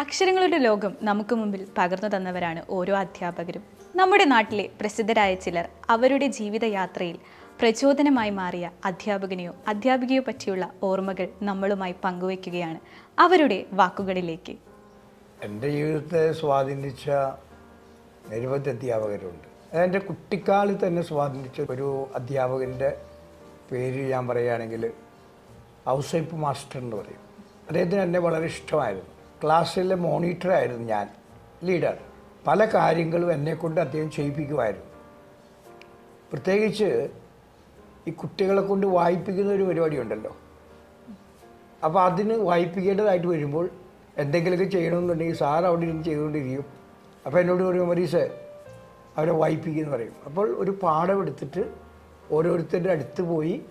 അക്ഷരങ്ങളുടെ ലോകം നമുക്ക് മുമ്പിൽ പകർന്നു തന്നവരാണ് ഓരോ അധ്യാപകരും. നമ്മുടെ നാട്ടിലെ പ്രസിദ്ധരായ ചിലർ അവരുടെ ജീവിതയാത്രയിൽ പ്രചോദനമായി മാറിയ അധ്യാപകനെയോ അധ്യാപികയോ പറ്റിയുള്ള ഓർമ്മകൾ നമ്മളുമായി പങ്കുവയ്ക്കുകയാണ് അവരുടെ വാക്കുകളിലേക്ക്. എന്റെ ജീവിതത്തെ സ്വാധീനിച്ച നിരവധി അധ്യാപകരുണ്ട്. എന്റെ കുട്ടിക്കാലിൽ തന്നെ സ്വാധീനിച്ച ഒരു അധ്യാപകന്റെ പേര് ഞാൻ പറയുകയാണെങ്കിൽ ഔസൈപ്പ് മാസ്റ്റർ എന്ന് പറയും. അദ്ദേഹത്തിന് എന്നെ വളരെ ഇഷ്ടമായിരുന്നു. ക്ലാസ്സിലെ മോണിറ്ററായിരുന്നു ഞാൻ ലീഡർ. പല കാര്യങ്ങളും എന്നെക്കൊണ്ട് അദ്ദേഹം ചെയ്യിപ്പിക്കുമായിരുന്നു. പ്രത്യേകിച്ച് ഈ കുട്ടികളെ കൊണ്ട് വായിപ്പിക്കുന്ന ഒരു പരിപാടി ഉണ്ടല്ലോ അപ്പോൾ അതിന് വായിപ്പിക്കേണ്ടതായിട്ട് വരുമ്പോൾ എന്തെങ്കിലുമൊക്കെ ചെയ്യണമെന്നുണ്ടെങ്കിൽ സാർ അവിടെ ഇരുന്ന് ചെയ്തുകൊണ്ടിരിക്കും. അപ്പോൾ എന്നോട് പറയും മരീസ് അവരെ വായിപ്പിക്കുമെന്ന് പറയും. അപ്പോൾ ഒരു പാഠം എടുത്തിട്ട് ഓരോരുത്തരുടെ അടുത്ത് പോയി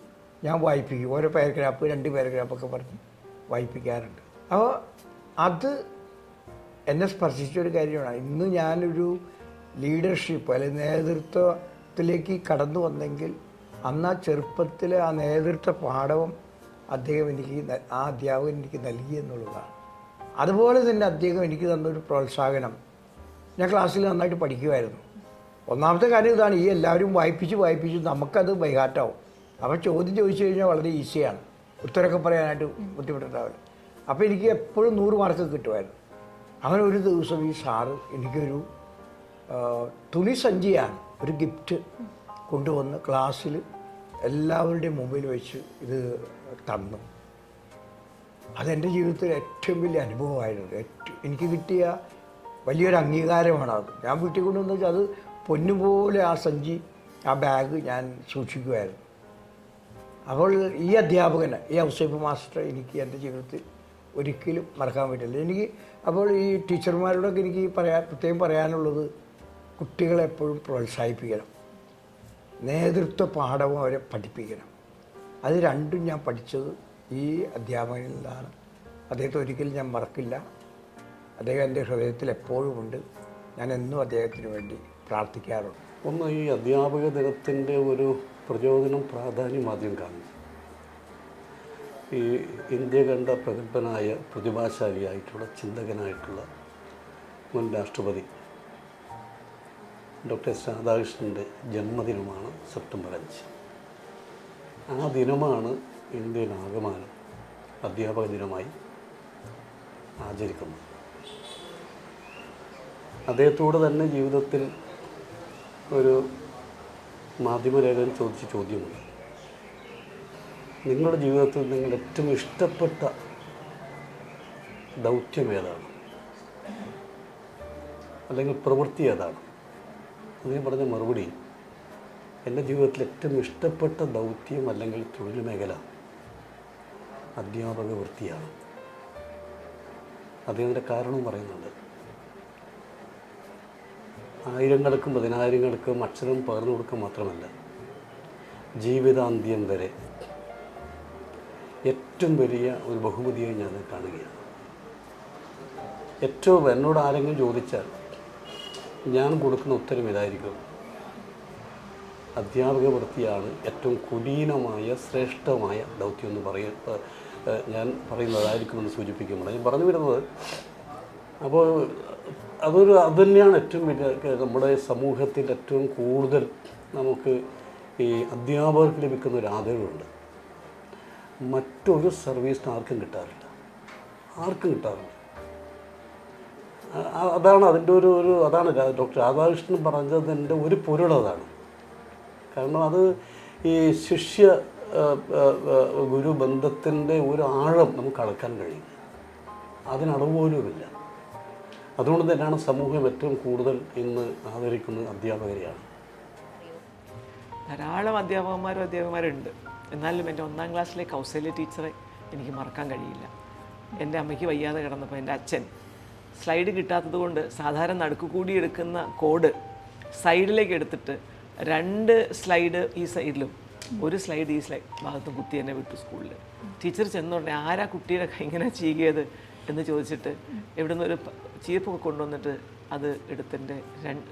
ഞാൻ വായിപ്പിക്കും. ഓരോ പാരഗ്രാഫ് രണ്ട് പാരഗ്രാഫൊക്കെ പറഞ്ഞ് വായിപ്പിക്കാറുണ്ട്. അപ്പോൾ അത് എന്നെ സ്പർശിച്ച ഒരു കാര്യമാണ്. ഇന്ന് ഞാനൊരു ലീഡർഷിപ്പ് അല്ലെങ്കിൽ നേതൃത്വത്തിലേക്ക് കടന്നു വന്നെങ്കിൽ അന്ന് ആ ചെറുപ്പത്തിൽ ആ നേതൃത്വ പാഠവും അദ്ദേഹം എനിക്ക് ആ അധ്യാപകൻ എനിക്ക് നൽകി എന്നുള്ളതാണ്. അതുപോലെ തന്നെ അദ്ദേഹം എനിക്ക് തന്നൊരു പ്രോത്സാഹനം. ഞാൻ ക്ലാസ്സിൽ നന്നായിട്ട് പഠിക്കുമായിരുന്നു ഒന്നാമത്തെ കാര്യം ഇതാണ് ഈ എല്ലാവരും വായിപ്പിച്ച് വായിപ്പിച്ച് നമുക്കത് ബൈഹാട്ടാവും അപ്പോൾ ചോദ്യം ചോദിച്ചു കഴിഞ്ഞാൽ വളരെ ഈസിയാണ്. ഉത്തരമൊക്കെ പറയാനായിട്ട് ബുദ്ധിമുട്ടുണ്ടാവില്ല. അപ്പോൾ എനിക്ക് എപ്പോഴും നൂറ് മാർക്ക് കിട്ടുമായിരുന്നു. അങ്ങനെ ഒരു ദിവസം ഈ സാറ് എനിക്കൊരു തുണി സഞ്ചിയാണ് ഒരു ഗിഫ്റ്റ് കൊണ്ടുവന്ന് ക്ലാസ്സിൽ എല്ലാവരുടെയും മുമ്പിൽ വെച്ച് ഇത് തന്നു. അതെന്റെ ജീവിതത്തിൽ ഏറ്റവും വലിയ അനുഭവമായിരുന്നു. ഏറ്റവും എനിക്ക് കിട്ടിയ വലിയൊരു അംഗീകാരമാണ് അത്. ഞാൻ വീട്ടിൽ കൊണ്ടുവന്നു വെച്ചാൽ അത് പൊന്നുപോലെ ആ സഞ്ചി ആ ബാഗ് ഞാൻ സൂക്ഷിക്കുമായിരുന്നു. അപ്പോൾ ഈ അധ്യാപകന് ഈ ഔസേപ്പ് മാസ്റ്റർ എനിക്ക് എന്റെ ജീവിതത്തിൽ ഒരിക്കലും മറക്കാൻ പറ്റില്ല. എനിക്ക് അപ്പോൾ ഈ ടീച്ചർമാരോടൊക്കെ എനിക്ക് പറയാൻ പ്രത്യേകം പറയാനുള്ളത് കുട്ടികളെ എപ്പോഴും പ്രോത്സാഹിപ്പിക്കണം. നേതൃത്വ പാഠവും അവരെ പഠിപ്പിക്കണം. അത് രണ്ടും ഞാൻ പഠിച്ചത് ഈ അധ്യാപകനിൽ നിന്നാണ്. അദ്ദേഹത്തെ ഒരിക്കലും ഞാൻ മറക്കില്ല. അദ്ദേഹം എന്റെ ഹൃദയത്തിൽ എപ്പോഴും ഉണ്ട്. ഞാൻ എന്നും അദ്ദേഹത്തിന് വേണ്ടി പ്രാർത്ഥിക്കാറുണ്ട്. ഒന്ന് ഈ അധ്യാപക ദിനത്തിന്റെ ഒരു പ്രചോദനം പ്രാധാന്യം ആദ്യം കാണും ഈ ഇന്ത്യ കണ്ട പ്രഗത്ഭനായ പ്രതിഭാശാലിയായിട്ടുള്ള ചിന്തകനായിട്ടുള്ള മുൻ രാഷ്ട്രപതി ഡോക്ടർ രാധാകൃഷ്ണന്റെ ജന്മദിനമാണ് സെപ്റ്റംബർ അഞ്ച്. ആ ദിനമാണ് ഇന്ത്യൻ ആകമാനം അധ്യാപക ദിനമായി ആചരിക്കുന്നത്. അദ്ദേഹത്തോടെ തന്നെ ജീവിതത്തിൽ ഒരു മാധ്യമലേഖകൻ ചോദിച്ച ചോദ്യമുണ്ട്. നിങ്ങളുടെ ജീവിതത്തിൽ നിങ്ങൾ ഏറ്റവും ഇഷ്ടപ്പെട്ട ദൗത്യം ഏതാണ്? അല്ലെങ്കിൽ പ്രവൃത്തി ഏതാണ്? അദ്ദേഹം പറഞ്ഞ മറുപടി എന്റെ ജീവിതത്തിൽ ഏറ്റവും ഇഷ്ടപ്പെട്ട ദൗത്യം അല്ലെങ്കിൽ തൊഴിൽ മേഖല അധ്യാപക വൃത്തിയാണ്. അദ്ദേഹത്തിന്റെ കാരണവും പറയുന്നുണ്ട്. ആയിരങ്ങൾക്കും പതിനായിരങ്ങൾക്കും അക്ഷരം പകർന്നു കൊടുക്കുക മാത്രമല്ല ജീവിതാന്ത്യം വരെ ഏറ്റവും വലിയ ഒരു ബഹുമതിയായി ഞാൻ കാണുകയാണ്. ഏറ്റവും എന്നോട് ആരെങ്കിലും ചോദിച്ചാൽ ഞാൻ കൊടുക്കുന്ന ഉത്തരം ഇതായിരിക്കും. അധ്യാപക വൃത്തിയാണ് ഏറ്റവും കുലീനമായ ശ്രേഷ്ഠമായ ദൗത്യം എന്ന് പറയ ഞാൻ പറയുന്നതായിരിക്കുമെന്ന് സൂചിപ്പിക്കുമ്പോൾ ഞാൻ പറഞ്ഞു വരുന്നത് അപ്പോൾ അതൊരു അത് തന്നെയാണ് ഏറ്റവും വലിയ നമ്മുടെ സമൂഹത്തിൽ ഏറ്റവും കൂടുതൽ നമുക്ക് ഈ അധ്യാപകർക്ക് ലഭിക്കുന്ന ഒരു ആദരവുണ്ട്. മറ്റൊരു സർവീസിന് ആർക്കും കിട്ടാറില്ല. ആർക്കും കിട്ടാറില്ല. അതാണ് അതിന്റെ ഒരു ഒരു അതാണ് ഡോക്ടർ രാധാകൃഷ്ണൻ പറഞ്ഞതിന്റെ ഒരു പൊരുൾ അതാണ് കാരണം അത് ഈ ശിഷ്യ ഗുരു ബന്ധത്തിന്റെ ഒരു ആഴം നമുക്ക് അളക്കാൻ കഴിയും. അതിനളവ് പോലുമില്ല. അതുകൊണ്ട് തന്നെയാണ് സമൂഹം ഏറ്റവും കൂടുതൽ ഇന്ന് ആദരിക്കുന്നത് അധ്യാപകരെയാണ്. ധാരാളം അധ്യാപകന്മാരും അധ്യാപകന്മാരുണ്ട്. എന്നാലും എന്റെ ഒന്നാം ക്ലാസ്സിലെ കൗസല്യ ടീച്ചറെ എനിക്ക് മറക്കാൻ കഴിയില്ല. എന്റെ അമ്മയ്ക്ക് വയ്യാതെ കിടന്നപ്പോൾ എന്റെ അച്ഛൻ സ്ലൈഡ് കിട്ടാത്തത് കൊണ്ട് സാധാരണ നടുക്ക് കൂടി എടുക്കുന്ന കോഡ് സൈഡിലേക്ക് എടുത്തിട്ട് രണ്ട് സ്ലൈഡ് ഈ സൈഡിലും ഒരു സ്ലൈഡ് ഈ സ്ലൈഡ് ഭാഗത്തും കുത്തി എന്നെ വിട്ടു സ്കൂളിൽ ടീച്ചർ ചെന്നുടനെ ആരാ കുട്ടിയുടെ ഇങ്ങനെ ചെയ്യുകയത് എന്ന് ചോദിച്ചിട്ട് എവിടെ നിന്നൊരു ചീപ്പൊക്കെ കൊണ്ടുവന്നിട്ട് അത് എടുത്തെന്റെ രണ്ട്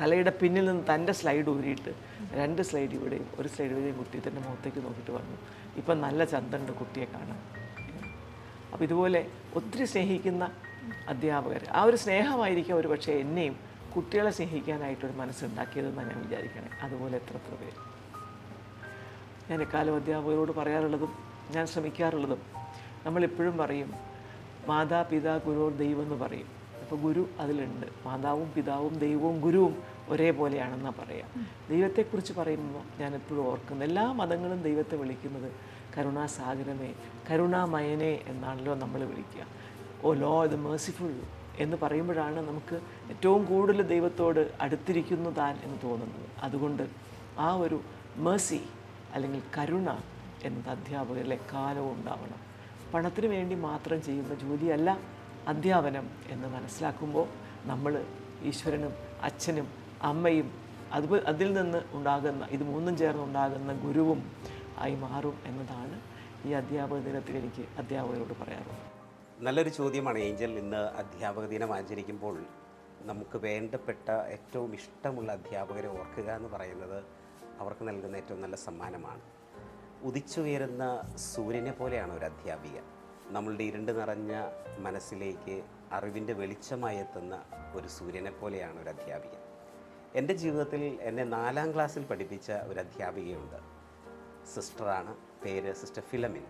തലയുടെ പിന്നിൽ നിന്ന് തന്റെ സ്ലൈഡ് ഊരിയിട്ട് രണ്ട് സ്ലൈഡ് ഇവിടെയും ഒരു സ്ലൈഡ് ഇവിടെയും കുട്ടി തന്റെ മുഖത്തേക്ക് നോക്കിയിട്ട് പറഞ്ഞു ഇപ്പം നല്ല ചന്തണ്ട് കുട്ടിയെ കാണാം അപ്പോൾ ഇതുപോലെ ഒത്തിരി സ്നേഹിക്കുന്ന അധ്യാപകർ ആ ഒരു സ്നേഹമായിരിക്കും ഒരു പക്ഷേ എന്നെയും കുട്ടികളെ സ്നേഹിക്കാനായിട്ടൊരു മനസ്സുണ്ടാക്കിയതെന്നാണ് ഞാൻ വിചാരിക്കണേ. അതുപോലെ എത്ര എത്ര പേര്. ഞാൻ എക്കാലം അധ്യാപകരോട് പറയാറുള്ളതും ഞാൻ ശ്രമിക്കാറുള്ളതും നമ്മളെപ്പോഴും പറയും മാതാപിതാ ഗുരു ദൈവം എന്ന് പറയും. അപ്പോൾ ഗുരു അതിലുണ്ട്. മാതാവും പിതാവും ദൈവവും ഗുരുവും ഒരേപോലെയാണെന്നാണ് പറയാം. ദൈവത്തെക്കുറിച്ച് പറയുമ്പോൾ ഞാൻ എപ്പോഴും ഓർക്കുന്നു. എല്ലാ മതങ്ങളും ദൈവത്തെ വിളിക്കുന്നത് കരുണാസാഗരമേ കരുണാമയനെ എന്നാണല്ലോ നമ്മൾ വിളിക്കുക. ഓ ലോ ദ മേഴ്സിഫുൾ എന്ന് പറയുമ്പോഴാണ് നമുക്ക് ഏറ്റവും കൂടുതൽ ദൈവത്തോട് അടുത്തിരിക്കുന്നു താൻ എന്ന് തോന്നുന്നത്. അതുകൊണ്ട് ആ ഒരു മേഴ്സി അല്ലെങ്കിൽ കരുണ എന്നത് അധ്യാപകരിലെ കാലവും ഉണ്ടാവണം. പണത്തിന് വേണ്ടി മാത്രം ചെയ്യുന്ന ജോലിയല്ല അധ്യാപനം എന്ന് മനസ്സിലാക്കുമ്പോൾ നമ്മൾ ഈശ്വരനും അച്ഛനും അമ്മയും അത് അതിൽ നിന്ന് ഉണ്ടാകുന്ന ഇത് മൂന്നും ചേർന്ന് ഉണ്ടാകുന്ന ഗുരുവും ആയി മാറും എന്നതാണ് ഈ അധ്യാപക ദിനത്തിൽ എനിക്ക് അധ്യാപകരോട് പറയാറുള്ളത്. നല്ലൊരു ചോദ്യമാണ് ഏഞ്ചൽ ഇന്ന് അധ്യാപക ദിനം ആചരിക്കുമ്പോൾ നമുക്ക് വേണ്ടപ്പെട്ട ഏറ്റവും ഇഷ്ടമുള്ള അധ്യാപകരെ ഓർക്കുക എന്ന് പറയുന്നത് അവർക്ക് നൽകുന്ന ഏറ്റവും നല്ല സമ്മാനമാണ്. ഉദിച്ചുയരുന്ന സൂര്യനെ പോലെയാണ് ഒരു അധ്യാപിക. നമ്മളുടെ ഇരുണ്ട് നിറഞ്ഞ മനസ്സിലേക്ക് അറിവിന്റെ വെളിച്ചമായി എത്തുന്ന ഒരു സൂര്യനെ പോലെയാണ് ഒരു അധ്യാപിക എന്റെ ജീവിതത്തിൽ എന്നെ നാലാം ക്ലാസ്സിൽ പഠിപ്പിച്ച ഒരു അധ്യാപികയുണ്ട്. സിസ്റ്ററാണ് പേര് സിസ്റ്റർ ഫിലമിൻ.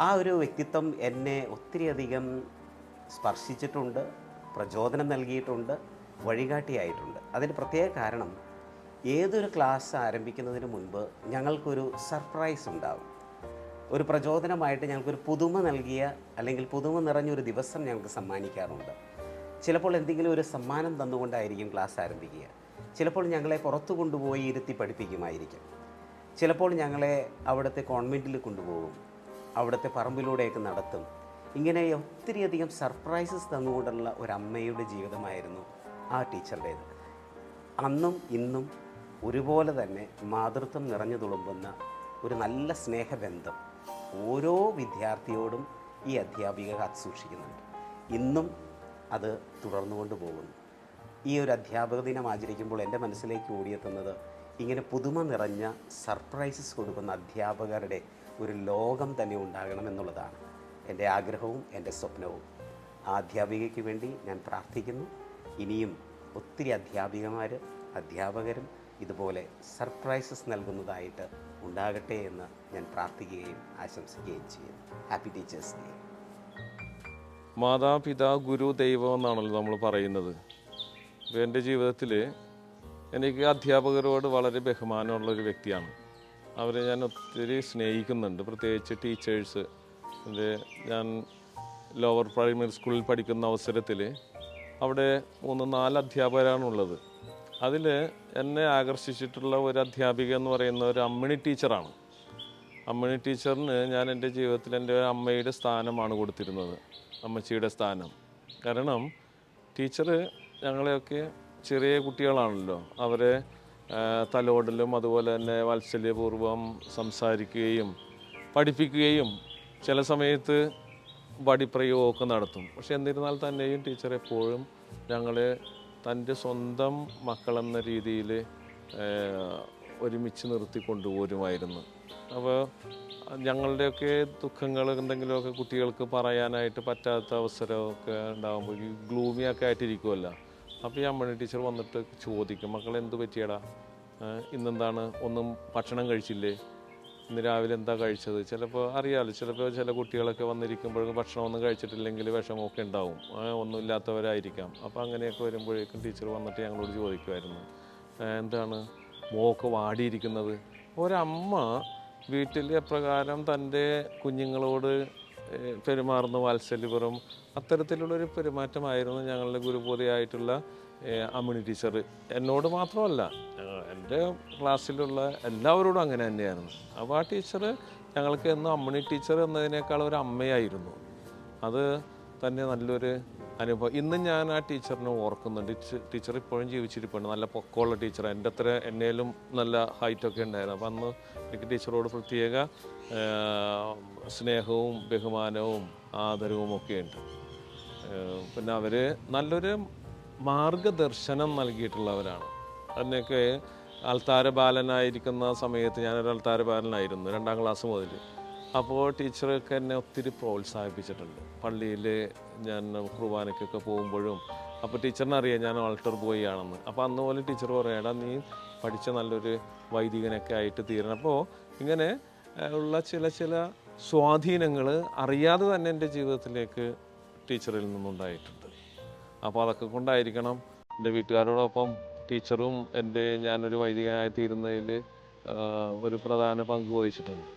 ആ ഒരു വ്യക്തിത്വം എന്നെ ഒത്തിരിയധികം സ്പർശിച്ചിട്ടുണ്ട് പ്രചോദനം നൽകിയിട്ടുണ്ട് വഴികാട്ടിയായിട്ടുണ്ട്. അതിന് പ്രത്യേക കാരണം ഏതൊരു ക്ലാസ് ആരംഭിക്കുന്നതിന് മുൻപ് ഞങ്ങൾക്കൊരു സർപ്രൈസ് ഉണ്ടാവും. ഒരു പ്രചോദനമായിട്ട് ഞങ്ങൾക്കൊരു പുതുമ നൽകിയ അല്ലെങ്കിൽ പുതുമ നിറഞ്ഞൊരു ദിവസം ഞങ്ങൾക്ക് സമ്മാനിക്കാറുണ്ട്. ചിലപ്പോൾ എന്തെങ്കിലും ഒരു സമ്മാനം തന്നുകൊണ്ടായിരിക്കും ക്ലാസ് ആരംഭിക്കുക. ചിലപ്പോൾ ഞങ്ങളെ പുറത്തു കൊണ്ടുപോയി ഇരുത്തി പഠിപ്പിക്കുമായിരിക്കും. ചിലപ്പോൾ ഞങ്ങളെ അവിടുത്തെ കോൺവെന്റിൽ കൊണ്ടുപോകും. അവിടുത്തെ പറമ്പിലൂടെയൊക്കെ നടത്തും. ഇങ്ങനെ ഒത്തിരിയധികം സർപ്രൈസസ് തന്നുകൊണ്ടുള്ള ഒരു അമ്മയുടെ ജീവിതമായിരുന്നു ആ ടീച്ചറുടേത്. അന്നും ഇന്നും ഒരുപോലെ തന്നെ മാതൃത്വം നിറഞ്ഞു തുളുമ്പുന്ന ഒരു നല്ല സ്നേഹബന്ധം ഓരോ വിദ്യാർത്ഥിയോടും ഈ അധ്യാപിക കാത്തുസൂക്ഷിക്കുന്നുണ്ട് ഇന്നും അത് തുടർന്നുകൊണ്ട് പോകുന്നു. ഈ ഒരു അധ്യാപക ദിനം ആചരിക്കുമ്പോൾ എന്റെ മനസ്സിലേക്ക് ഓടിയെത്തുന്നത് ഇങ്ങനെ പുതുമ നിറഞ്ഞ സർപ്രൈസസ് കൊടുക്കുന്ന അധ്യാപകരുടെ ഒരു ലോകം തന്നെ ഉണ്ടാകണം എന്നുള്ളതാണ്. എന്റെ ആഗ്രഹവും എന്റെ സ്വപ്നവും. ആ അധ്യാപികയ്ക്ക് വേണ്ടി ഞാൻ പ്രാർത്ഥിക്കുന്നു. ഇനിയും ഒത്തിരി അധ്യാപികമാർ അധ്യാപകരും ഇതുപോലെ സർപ്രൈസസ് നൽകുന്നതായിട്ട് ഉണ്ടാകട്ടെ എന്ന് ഞാൻ പ്രാർത്ഥിക്കുകയും ആശംസിക്കുകയും ചെയ്യുന്നു. ഹാപ്പി ടീച്ചേഴ്സ് ഡേ മാതാപിതാ ഗുരു ദൈവം എന്നാണല്ലോ നമ്മൾ പറയുന്നത്. എന്റെ ജീവിതത്തിൽ എനിക്ക് അധ്യാപകരോട് വളരെ ബഹുമാനമുള്ളൊരു വ്യക്തിയാണ്. അവരെ ഞാൻ ഒത്തിരി സ്നേഹിക്കുന്നുണ്ട്. പ്രത്യേകിച്ച് ടീച്ചേഴ്സ്. എന്റെ ഞാൻ ലോവർ പ്രൈമറി സ്കൂളിൽ പഠിക്കുന്ന അവസരത്തിൽ അവിടെ മൂന്ന് നാല് അധ്യാപകരാണുള്ളത്. അതിൽ എന്നെ ആകർഷിച്ചിട്ടുള്ള ഒരു അധ്യാപിക എന്ന് പറയുന്ന ഒരു അമ്മിണി ടീച്ചറാണ്. അമ്മിണി ടീച്ചറിന് ഞാൻ എന്റെ ജീവിതത്തിൽ എന്റെ അമ്മയുടെ സ്ഥാനമാണ് കൊടുത്തിരുന്നത്. അമ്മച്ചിയുടെ സ്ഥാനം. കാരണം ടീച്ചർ ഞങ്ങളെയൊക്കെ ചെറിയ കുട്ടികളാണല്ലോ. അവരെ തലോടലും അതുപോലെ തന്നെ വാത്സല്യപൂർവം സംസാരിക്കുകയും പഠിപ്പിക്കുകയും ചില സമയത്ത് വടിപ്രയോഗമൊക്കെ നടത്തും. പക്ഷെ എന്നിരുന്നാൽ തന്നെയും ടീച്ചർ എപ്പോഴും ഞങ്ങളെ തന്റെ സ്വന്തം മക്കളെന്ന രീതിയിൽ ഒരുമിച്ച് നിർത്തി കൊണ്ടുപോരുമായിരുന്നു. അപ്പോൾ ഞങ്ങളുടെയൊക്കെ ദുഃഖങ്ങൾ എന്തെങ്കിലുമൊക്കെ കുട്ടികൾക്ക് പറയാനായിട്ട് പറ്റാത്ത അവസരമൊക്കെ ഉണ്ടാകുമ്പോൾ ഈ ഗ്ലൂമിയൊക്കെ ആയിട്ടിരിക്കുമല്ലോ അപ്പോൾ ഈ അമ്മണി ടീച്ചർ വന്നിട്ട് ചോദിക്കും മക്കളെ എന്ത് പറ്റിയടാ? ഇന്നെന്താണ്? ഒന്നും ഭക്ഷണം കഴിച്ചില്ലേ? ഇന്ന് രാവിലെ എന്താ കഴിച്ചത്? ചിലപ്പോൾ അറിയാമല്ലോ ചിലപ്പോൾ ചില കുട്ടികളൊക്കെ വന്നിരിക്കുമ്പോഴേക്കും ഭക്ഷണമൊന്നും കഴിച്ചിട്ടില്ലെങ്കിൽ വിഷമമൊക്കെ ഉണ്ടാവും. ഒന്നുമില്ലാത്തവരായിരിക്കാം. അപ്പോൾ അങ്ങനെയൊക്കെ വരുമ്പോഴേക്കും ടീച്ചർ വന്നിട്ട് ഞങ്ങളോട് ചോദിക്കുമായിരുന്നു എന്താണ് മോക്ക് വാടിയിരിക്കുന്നത്? ഒരമ്മ വീട്ടിൽ എപ്രകാരം തന്റെ കുഞ്ഞുങ്ങളോട് പെരുമാറുന്ന വാത്സല്യപുറം. അത്തരത്തിലുള്ളൊരു പെരുമാറ്റമായിരുന്നു ഞങ്ങളുടെ ഗുരുബോധയായിട്ടുള്ള അമ്മിണി ടീച്ചർ എന്നോട് മാത്രമല്ല എന്റെ ക്ലാസ്സിലുള്ള എല്ലാവരോടും അങ്ങനെ തന്നെയായിരുന്നു. അപ്പോൾ ആ ടീച്ചർ ഞങ്ങൾക്ക് എന്നും അമ്മണി ടീച്ചർ എന്നതിനേക്കാൾ ഒരു അമ്മയായിരുന്നു. അത് തന്നെ നല്ലൊരു അനുഭവം. ഇന്നും ഞാൻ ആ ടീച്ചറിനെ ഓർക്കുന്നുണ്ട്. ടീച്ച- ടീച്ചർ ഇപ്പോഴും ജീവിച്ചിരിപ്പുണ്ട്. നല്ല പൊക്കമുള്ള ടീച്ചർ എന്റെ അത്ര എന്നേലും നല്ല ഹൈറ്റൊക്കെ ഉണ്ടായിരുന്നു. അപ്പം അന്ന് എനിക്ക് ടീച്ചറോട് പ്രത്യേക സ്നേഹവും ബഹുമാനവും ആദരവും ഒക്കെ ഉണ്ട്. പിന്നെ അവർ നല്ലൊരു മാർഗദർശനം നൽകിയിട്ടുള്ളവരാണ്. അതിനൊക്കെ അൾത്താര ബാലനായിരിക്കുന്ന സമയത്ത് ഞാനൊരു അൾത്താര ബാലനായിരുന്നു രണ്ടാം ക്ലാസ് മുതൽ. അപ്പോൾ ടീച്ചറൊക്കെ എന്നെ ഒത്തിരി പ്രോത്സാഹിപ്പിച്ചിട്ടുണ്ട്. പള്ളിയിൽ ഞാൻ കുർബാനയ്ക്കൊക്കെ പോകുമ്പോഴും അപ്പോൾ ടീച്ചറിനെ അറിയാം ഞാൻ ആൾട്ടർ ബോയ് ആണെന്ന്. അപ്പോൾ അന്ന് പോലെ ടീച്ചർ പറയടാ നീ പഠിച്ച നല്ലൊരു വൈദികനൊക്കെ ആയിട്ട് തീരണം. അപ്പോൾ ഇങ്ങനെ ഉള്ള ചില ചില സ്വാധീനങ്ങൾ അറിയാതെ തന്നെ എന്റെ ജീവിതത്തിലേക്ക് ടീച്ചറിൽ നിന്നുണ്ടായിട്ടുണ്ട്. അപ്പോൾ അതൊക്കെ കൊണ്ടായിരിക്കണം എന്റെ വീട്ടുകാരോടൊപ്പം ടീച്ചറും എന്റെ ഞാനൊരു വൈദികനായി തീരുന്നതിൽ ഒരു പ്രധാന പങ്ക് വഹിച്ചിട്ടുണ്ട്.